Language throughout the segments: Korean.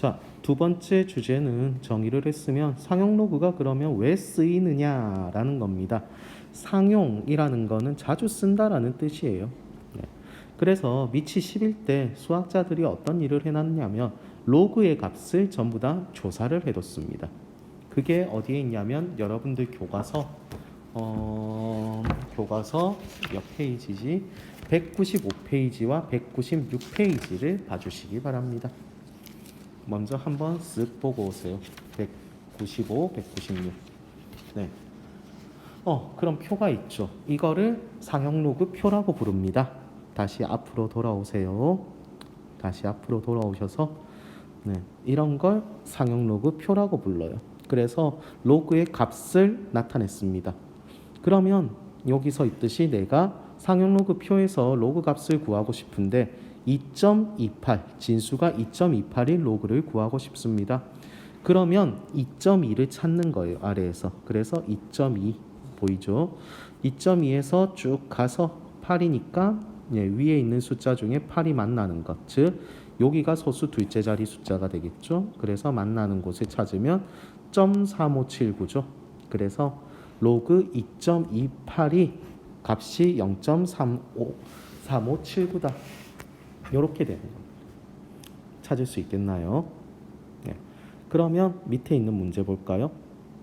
자, 두 번째 주제는 정의를 했으면 상용 로그가 그러면 왜 쓰이느냐라는 겁니다. 상용이라는 거는 자주 쓴다라는 뜻이에요. 네. 그래서 미치 11때 수학자들이 어떤 일을 해놨냐면 로그의 값을 전부 다 조사를 해뒀습니다. 그게 어디에 있냐면 여러분들 교과서 어, 교과서 몇 페이지지? 195페이지와 196페이지를 봐주시기 바랍니다. 먼저 한번 쓱 보고 오세요. 195, 196. 네. 어, 그럼 표가 있죠. 이거를 상형 로그 표라고 부릅니다. 다시 앞으로 돌아오세요. 다시 앞으로 돌아오셔서 네, 이런 걸 상형 로그 표라고 불러요. 그래서 로그의 값을 나타냈습니다. 그러면 여기서 있듯이 내가 상형 로그 표에서 로그 값을 구하고 싶은데 2.28 진수가 2.28인 로그를 구하고 싶습니다. 그러면 2.2를 찾는 거예요. 아래에서. 그래서 2.2 보이죠? 2.2에서 쭉 가서 8이니까 예, 위에 있는 숫자 중에 8이 만나는 것. 즉 여기가 소수 둘째 자리 숫자가 되겠죠. 그래서 만나는 곳을 찾으면 0.3579죠. 그래서 로그 2.28이 값이 0.3579다. 이렇게 되는 겁니다. 찾을 수 있겠나요? 네. 그러면 밑에 있는 문제 볼까요?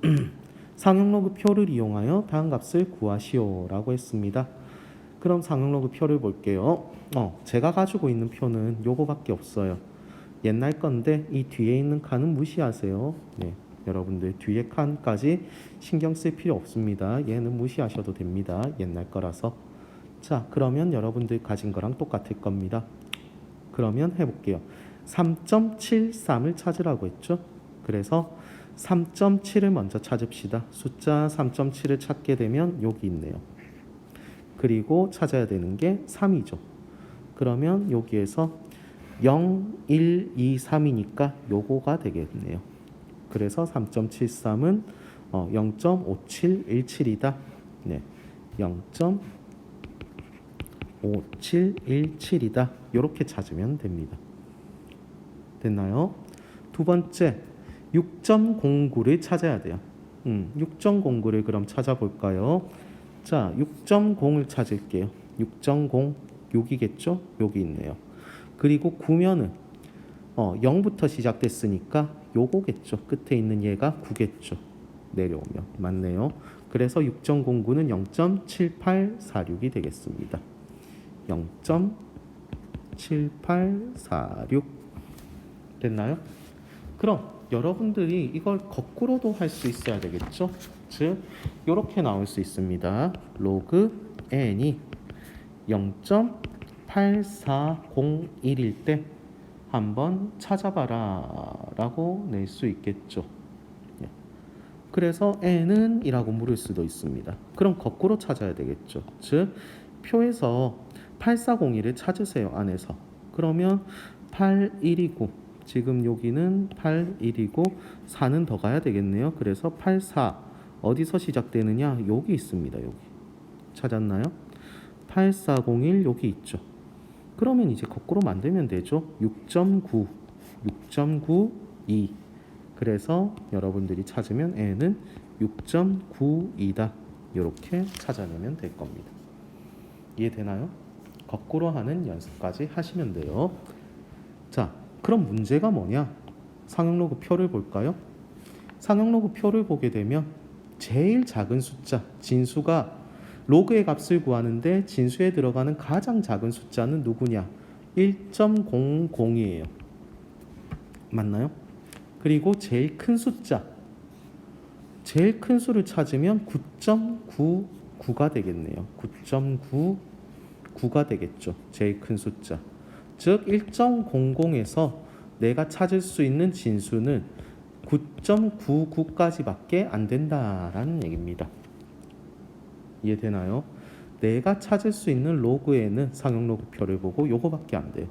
상용 로그 표를 이용하여 다음 값을 구하시오라고 했습니다. 그럼 상용 로그 표를 볼게요. 어, 제가 가지고 있는 표는 요거밖에 없어요. 옛날 건데 이 뒤에 있는 칸은 무시하세요. 네. 여러분들 뒤에 칸까지 신경 쓸 필요 없습니다. 얘는 무시하셔도 됩니다. 옛날 거라서. 자, 그러면 여러분들 가진 거랑 똑같을 겁니다. 그러면 해볼게요. 3.73을 찾으라고 했죠. 그래서 3.7을 먼저 찾읍시다. 숫자 3.7을 찾게 되면 여기 있네요. 그리고 찾아야 되는 게 3이죠. 그러면 여기에서 0, 1, 2, 3이니까 요거가 되겠네요. 그래서 3.73은 어, 0.5717이다. 네. 0.5717이다. 이렇게 찾으면 됩니다. 됐나요? 두 번째 6.09를 찾아야 돼요. 음, 6.09를 그럼 찾아볼까요? 자, 6.0을 찾을게요. 6.0 여기겠죠? 여기 있네요. 그리고 9면은 어, 0부터 시작됐으니까 요거겠죠. 끝에 있는 얘가 9겠죠. 내려오면 맞네요. 그래서 6.09는 0.7846이 되겠습니다. 0.7846 됐나요? 그럼 여러분들이 이걸 거꾸로도 할 수 있어야 되겠죠? 즉 이렇게 나올 수 있습니다. 로그 n이 0.8401일 때 한번 찾아봐라 라고 낼 수 있겠죠. 예. 그래서 n은 이라고 물을 수도 있습니다. 그럼 거꾸로 찾아야 되겠죠. 즉 표에서 8401을 찾으세요 안에서. 그러면 81이고 지금 여기는 81이고 4는 더 가야 되겠네요. 그래서 84 어디서 시작되느냐? 여기 있습니다. 여기 찾았나요? 8401 여기 있죠. 그러면 이제 거꾸로 만들면 되죠. 6.9, 6.92. 그래서 여러분들이 찾으면 n은 6.92다. 이렇게 찾아내면 될 겁니다. 이해되나요? 거꾸로 하는 연습까지 하시면 돼요. 자, 그럼 문제가 뭐냐? 상형 로그 표를 볼까요? 상형 로그 표를 보게 되면 제일 작은 숫자, 진수가 로그의 값을 구하는데 진수에 들어가는 가장 작은 숫자는 누구냐? 1.00이에요. 맞나요? 그리고 제일 큰 숫자. 제일 큰 수를 찾으면 9.99가 되겠네요. 9.99 가 되겠죠. 제일 큰 숫자. 즉 1.00에서 내가 찾을 수 있는 진수는 9.99까지밖에 안 된다라는 얘기입니다. 이해되나요? 내가 찾을 수 있는 로그에는 상용 로그표를 보고 요거밖에 안 돼요.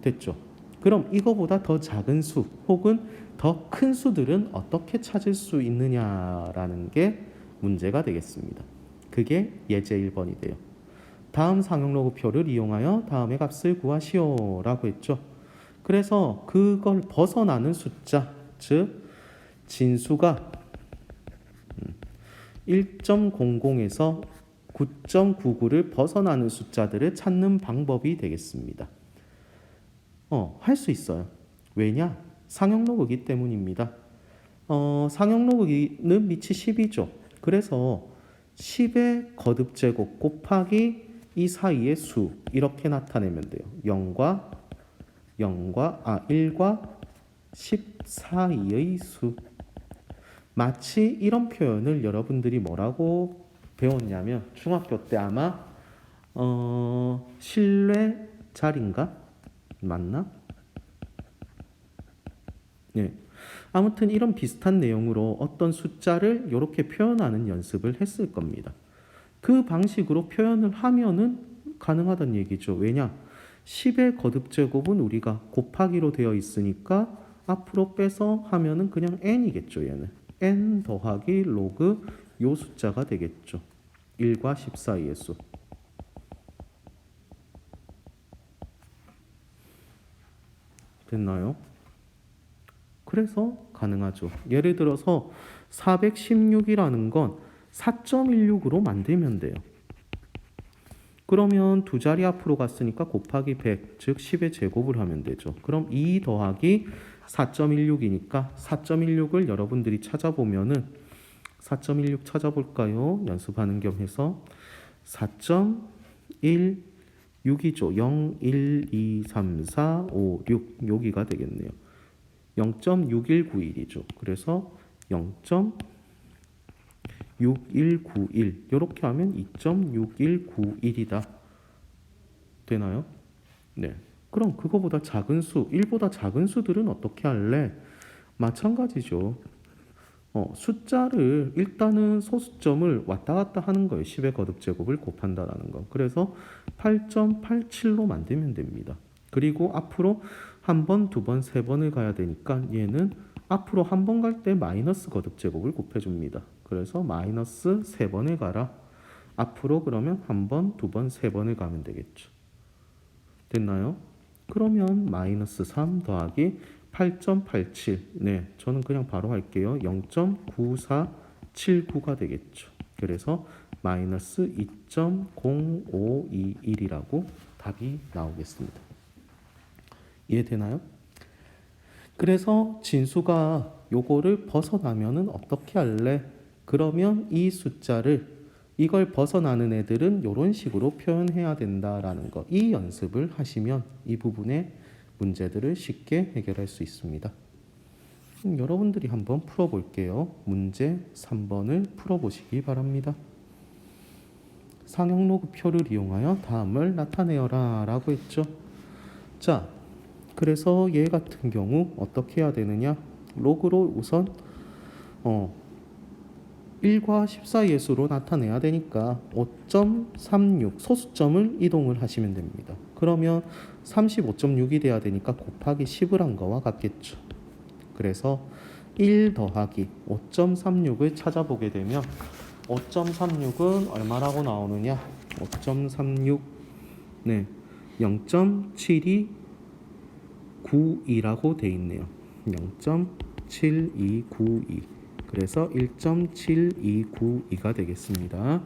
됐죠? 그럼 이거보다 더 작은 수 혹은 더 큰 수들은 어떻게 찾을 수 있느냐라는 게 문제가 되겠습니다. 그게 예제 1번이 돼요. 다음 상용 로그표를 이용하여 다음의 값을 구하시오 라고 했죠. 그래서 그걸 벗어나는 숫자, 즉 진수가 1.00에서 9.99를 벗어나는 숫자들을 찾는 방법이 되겠습니다. 어, 할 수 있어요. 왜냐? 상형 로그이기 때문입니다. 어, 상형 로그는 밑이 10이죠. 그래서 10의 거듭 제곱 곱하기 이 사이의 수 이렇게 나타내면 돼요. 0과 0과 아 1과 10 사이의 수. 마치 이런 표현을 여러분들이 뭐라고 배웠냐면 중학교 때 아마 어 실내 자리인가 맞나? 예. 아무튼 이런 비슷한 내용으로 어떤 숫자를 이렇게 표현하는 연습을 했을 겁니다. 그 방식으로 표현을 하면은 가능하다는 얘기죠. 왜냐? 10의 거듭 제곱은 우리가 곱하기로 되어 있으니까 앞으로 빼서 하면은 그냥 n이겠죠, 얘는. n 더하기 로그 요 숫자가 되겠죠. 1과 10 사이의 수. 됐나요? 그래서 가능하죠. 예를 들어서 416이라는 건 4.16으로 만들면 돼요. 그러면 두 자리 앞으로 갔으니까 곱하기 100, 즉 10의 제곱을 하면 되죠. 그럼 2 더하기 4.16이니까 4.16을 여러분들이 찾아보면은 4.16 찾아볼까요? 연습하는 겸 해서 4.16이죠. 0, 1, 2, 3, 4, 5, 6 여기가 되겠네요. 0.6191이죠. 그래서 0.6191 이렇게 하면 2.6191이다. 되나요? 네. 그럼 그거보다 작은 수, 1보다 작은 수들은 어떻게 할래? 마찬가지죠. 어, 숫자를 일단은 소수점을 왔다 갔다 하는 거예요. 10의 거듭 제곱을 곱한다라는 거. 그래서 8.87로 만들면 됩니다. 그리고 앞으로 한 번, 두 번, 세 번을 가야 되니까 얘는 앞으로 한 번 갈 때 마이너스 거듭 제곱을 곱해줍니다. 그래서 마이너스 세 번을 가라. 앞으로 그러면 한 번, 두 번, 세 번을 가면 되겠죠. 됐나요? 그러면 마이너스 3 더하기 8.87. 네, 저는 그냥 바로 할게요. 0.9479가 되겠죠. 그래서 마이너스 2.0521이라고 답이 나오겠습니다. 이해되나요? 그래서 진수가 요거를 벗어나면은 어떻게 할래? 그러면 이 숫자를 이걸 벗어나는 애들은 이런 식으로 표현해야 된다라는 거. 이 연습을 하시면 이 부분의 문제들을 쉽게 해결할 수 있습니다. 음, 여러분들이 한번 풀어볼게요. 문제 3번을 풀어보시기 바랍니다. 상형 로그 표를 이용하여 다음을 나타내어라 라고 했죠. 자, 그래서 얘 같은 경우 어떻게 해야 되느냐? 로그로 우선 어 1과 10 사이의 수로 나타내야 되니까 5.36 소수점을 이동을 하시면 됩니다. 그러면 35.6이 돼야 되니까 곱하기 10을 한 거와 같겠죠. 그래서 1 더하기 5.36을 찾아보게 되면 5.36은 얼마라고 나오느냐? 5.36 네. 0.7292라고 돼 있네요. 0.7292 그래서 1.7292가 되겠습니다.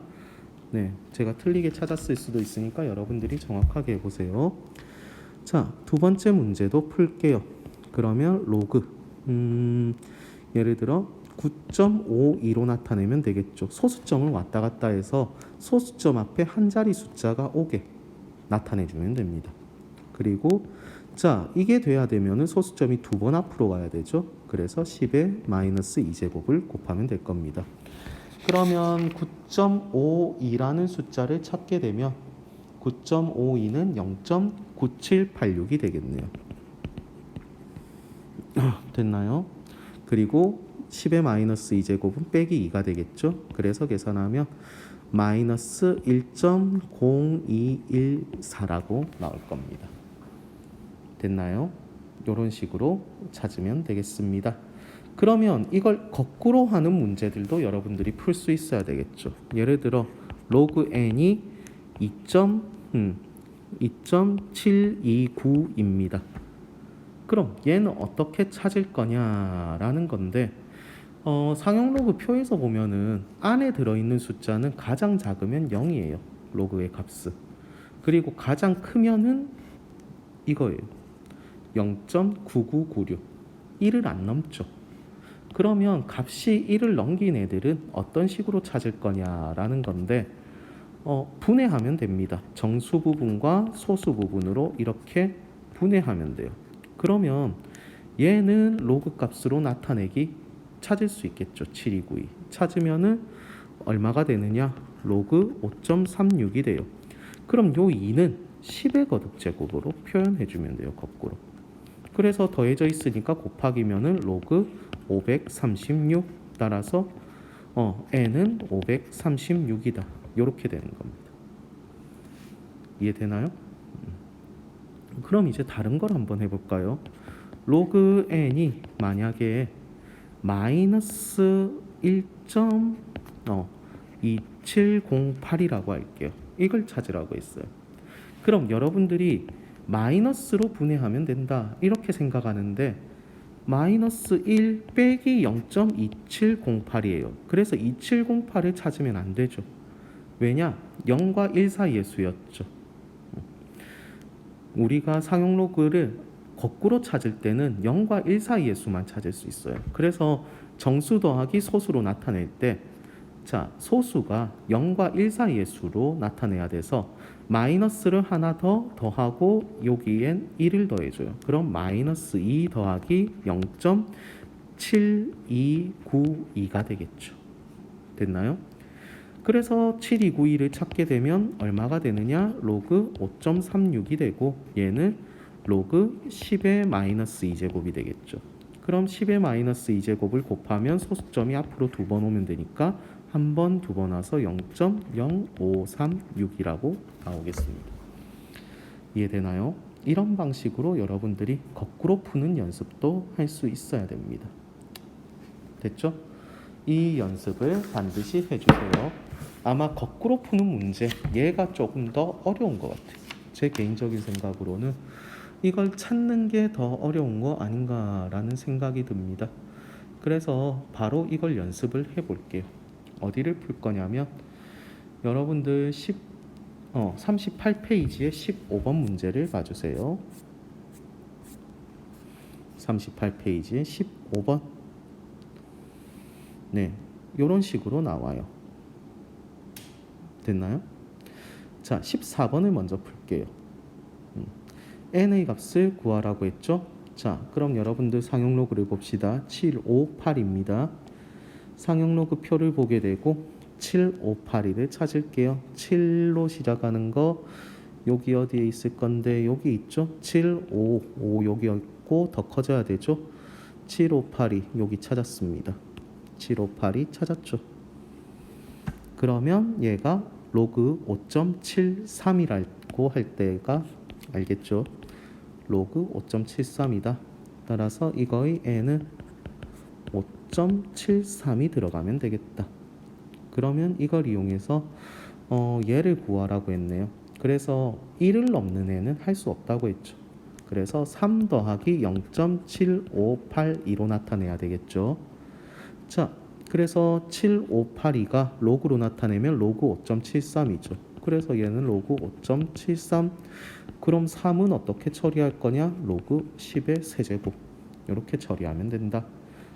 네, 제가 틀리게 찾았을 수도 있으니까 여러분들이 정확하게 해보세요. 자, 두 번째 문제도 풀게요. 그러면 로그, 음, 예를 들어 9.52로 나타내면 되겠죠. 소수점을 왔다 갔다 해서 소수점 앞에 한 자리 숫자가 오게 나타내주면 됩니다. 그리고 자, 이게 돼야 되면은 소수점이 두 번 앞으로 가야 되죠. 그래서 10의 마이너스 2제곱을 곱하면 될 겁니다. 그러면 9.52라는 숫자를 찾게 되면 9.52는 0.9786이 되겠네요. 됐나요? 그리고 10의 마이너스 2제곱은 빼기 2가 되겠죠. 그래서 계산하면 마이너스 1.0214라고 나올 겁니다. 됐나요? 이런 식으로 찾으면 되겠습니다. 그러면 이걸 거꾸로 하는 문제들도 여러분들이 풀 수 있어야 되겠죠. 예를 들어 로그 n이 2. 음, 2.729입니다. 그럼 얘는 어떻게 찾을 거냐라는 건데 어, 상용 로그 표에서 보면은 안에 들어있는 숫자는 가장 작으면 0이에요. 로그의 값은. 그리고 가장 크면은 이거예요. 0.9996. 1을 안 넘죠. 그러면 값이 1을 넘긴 애들은 어떤 식으로 찾을 거냐라는 건데 어, 분해하면 됩니다. 정수 부분과 소수 부분으로 이렇게 분해하면 돼요. 그러면 얘는 로그 값으로 나타내기 찾을 수 있겠죠. 7292. 찾으면은 얼마가 되느냐? 로그 5.36이 돼요. 그럼 요 2는 10의 거듭 제곱으로 표현해 주면 돼요. 거꾸로. 그래서 더해져 있으니까 곱하기면은 로그 536 따라서 어 n은 536이다. 요렇게 되는 겁니다. 이해되나요? 음. 그럼 이제 다른 걸 한번 해볼까요? 로그 n이 만약에 마이너스 1.2708이라고 할게요. 이걸 찾으라고 했어요. 그럼 여러분들이 마이너스로 분해하면 된다 이렇게 생각하는데 마이너스 1 빼기 0.2708이에요. 그래서 2708을 찾으면 안 되죠. 왜냐? 0과 1 사이의 수였죠. 우리가 상용 로그를 거꾸로 찾을 때는 0과 1 사이의 수만 찾을 수 있어요. 그래서 정수 더하기 소수로 나타낼 때 자, 소수가 0과 1 사이의 수로 나타내야 돼서 마이너스를 하나 더 더하고 여기엔 1을 더해줘요. 그럼 마이너스 2 더하기 0.7292가 되겠죠. 됐나요? 그래서 7292를 찾게 되면 얼마가 되느냐? 로그 5.36이 되고 얘는 로그 10의 마이너스 2제곱이 되겠죠. 그럼 10의 마이너스 2제곱을 곱하면 소수점이 앞으로 두 번 오면 되니까 한 번, 두 번 와서 0.0536이라고 나오겠습니다. 이해되나요? 이런 방식으로 여러분들이 거꾸로 푸는 연습도 할 수 있어야 됩니다. 됐죠? 이 연습을 반드시 해주세요. 아마 거꾸로 푸는 문제, 얘가 조금 더 어려운 것 같아요. 제 개인적인 생각으로는 이걸 찾는 게 더 어려운 거 아닌가라는 생각이 듭니다. 그래서 바로 이걸 연습을 해볼게요. 어디를 풀 거냐면 여러분들 10, 어, 38페이지의 15번 문제를 봐주세요. 38페이지의 15번. 네, 이런 식으로 나와요. 됐나요? 자, 14번을 먼저 풀게요. 음, n의 값을 구하라고 했죠? 자, 그럼 여러분들 상용 로그를 봅시다. 758입니다. 상용 로그 표를 보게 되고 758을 찾을게요. 7로 시작하는 거 여기 어디에 있을 건데 여기 있죠? 755 5 여기 있고 더 커져야 되죠? 7582 여기 찾았습니다. 7582 찾았죠? 그러면 얘가 로그 5.73이라고 할 때가 알겠죠? 로그 5.73이다. 따라서 이거의 n은 5.73이 들어가면 되겠다. 그러면 이걸 이용해서 어, 얘를 구하라고 했네요. 그래서 1을 넘는 애는 할 수 없다고 했죠. 그래서 3 더하기 0.7582로 나타내야 되겠죠. 자, 그래서 7582가 로그로 나타내면 로그 5.73이죠. 그래서 얘는 로그 5.73. 그럼 3은 어떻게 처리할 거냐? 로그 10의 세제곱. 이렇게 처리하면 된다.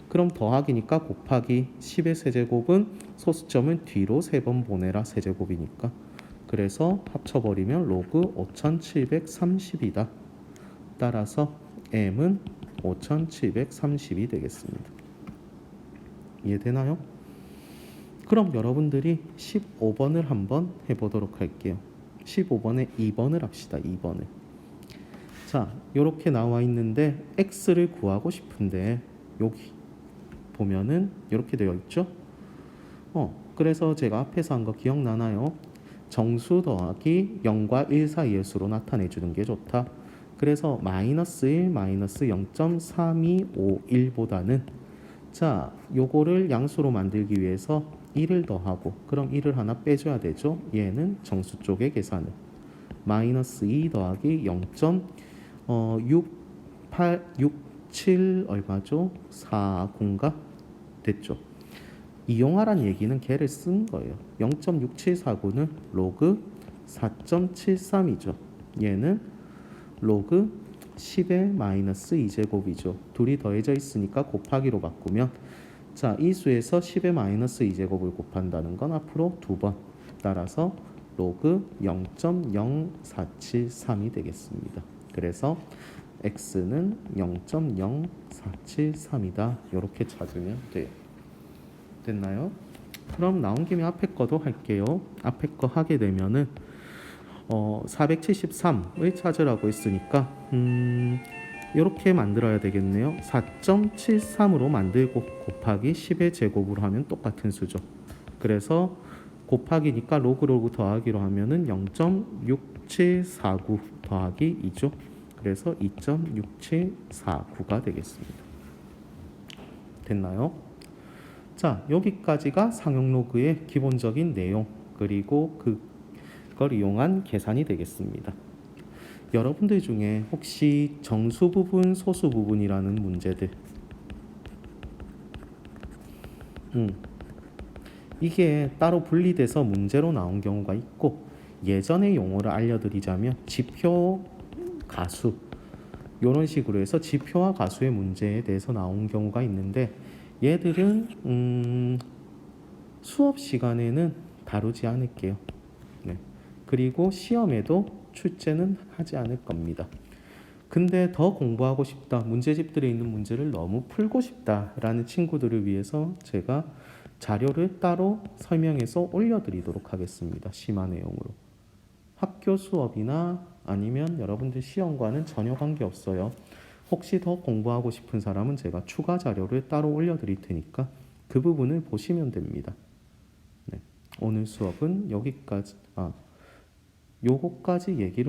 그럼 더하기니까 곱하기 10의 세제곱은 소수점은 뒤로 세번 보내라 세제곱이니까. 그래서 합쳐버리면 로그 5730이다. 따라서 m은 5730이 되겠습니다. 이해되나요? 그럼 여러분들이 15번을 한번 해보도록 할게요. 15번에 2번을 합시다. 2번을. 자, 이렇게 나와 있는데 x를 구하고 싶은데 여기 보면은 이렇게 되어 있죠. 어, 그래서 제가 앞에서 한 거 기억나나요? 정수 더하기 0과 1 사이의 수로 나타내 주는 게 좋다. 그래서 마이너스 1, 마이너스 0.3251보다는 자, 요거를 양수로 만들기 위해서 1을 더하고 그럼 1을 하나 빼줘야 되죠. 얘는 정수 쪽의 계산을 마이너스 2 더하기 0.688 8, 6, 7 얼마죠? 4, 0가 됐죠. 이용하란 얘기는 걔를 쓴 거예요. 0.6749는 로그 4.73이죠. 얘는 로그 10의 마이너스 2제곱이죠. 둘이 더해져 있으니까 곱하기로 바꾸면 자, 이 수에서 10의 마이너스 2제곱을 곱한다는 건 앞으로 두 번. 따라서 로그 0.0473이 되겠습니다. 그래서 x는 0.0473이다. 이렇게 찾으면 돼요. 됐나요? 그럼 나온 김에 앞에 거도 할게요. 앞에 거 하게 되면은 어 473을 찾으라고 했으니까 음 이렇게 만들어야 되겠네요. 4.73으로 만들고 곱하기 10의 제곱으로 하면 똑같은 수죠. 그래서 곱하기니까 로그 로그 더하기로 하면은 0.6749 더하기 2죠. 그래서 2.6749가 되겠습니다. 됐나요? 자, 여기까지가 상용 로그의 기본적인 내용 그리고 그걸 이용한 계산이 되겠습니다. 여러분들 중에 혹시 정수 부분, 소수 부분이라는 문제들 음. 이게 따로 분리돼서 문제로 나온 경우가 있고 예전의 용어를 알려드리자면 지표 가수 이런 식으로 해서 지표와 가수의 문제에 대해서 나온 경우가 있는데 얘들은 음, 수업 시간에는 다루지 않을게요. 네. 그리고 시험에도 출제는 하지 않을 겁니다. 근데 더 공부하고 싶다, 문제집들에 있는 문제를 너무 풀고 싶다라는 친구들을 위해서 제가 자료를 따로 설명해서 올려드리도록 하겠습니다. 심화 내용으로. 학교 수업이나 아니면 여러분들 시험과는 전혀 관계 없어요. 혹시 더 공부하고 싶은 사람은 제가 추가 자료를 따로 올려드릴 테니까 그 부분을 보시면 됩니다. 네. 오늘 수업은 여기까지, 아, 요거까지 얘기를